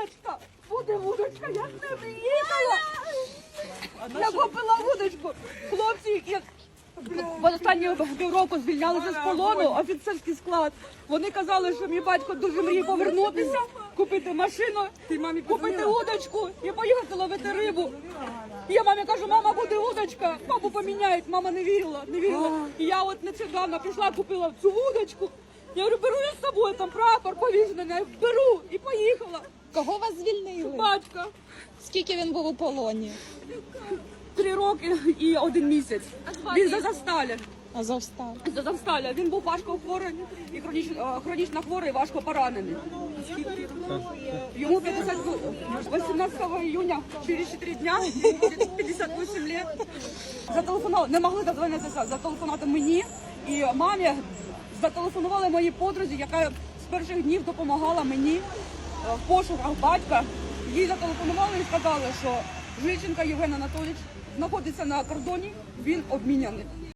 вудочка, буде вудочка, я з ними їхала. Я купила вудочку. Хлопці, як в останні півроку звільнялися з полону, офіцерський склад. Вони казали, що мій батько дуже мріє повернутися, купити машину, купити удочку і поїхати ловити рибу. І я мамі кажу, мама буде удочка, папу поміняють. Мама не вірила, не вірила. І я от нещодавно пішла, купила цю удочку. Я говорю, беру я з собою там прапор повішений, беру і поїхала. Кого вас звільнили? Батька. Скільки він був у полоні? Три роки і один місяць. Він за Завсталі. Азовстал. За Завсталі. Він був важко хворий і хронічно, е, хронічно хворий, важко поранений. Йому 50, 18 июня, через 4 дня, будет 58 лет. Зателефонували, не могли дозвонитися, зателефонувати мені і мамі. Зателефонували моїй подрузі, яка з перших днів допомагала мені в пошуках батька. Їй зателефонували і сказали, що Жильченка Євген Анатолійович знаходиться на кордоні, він обміняний.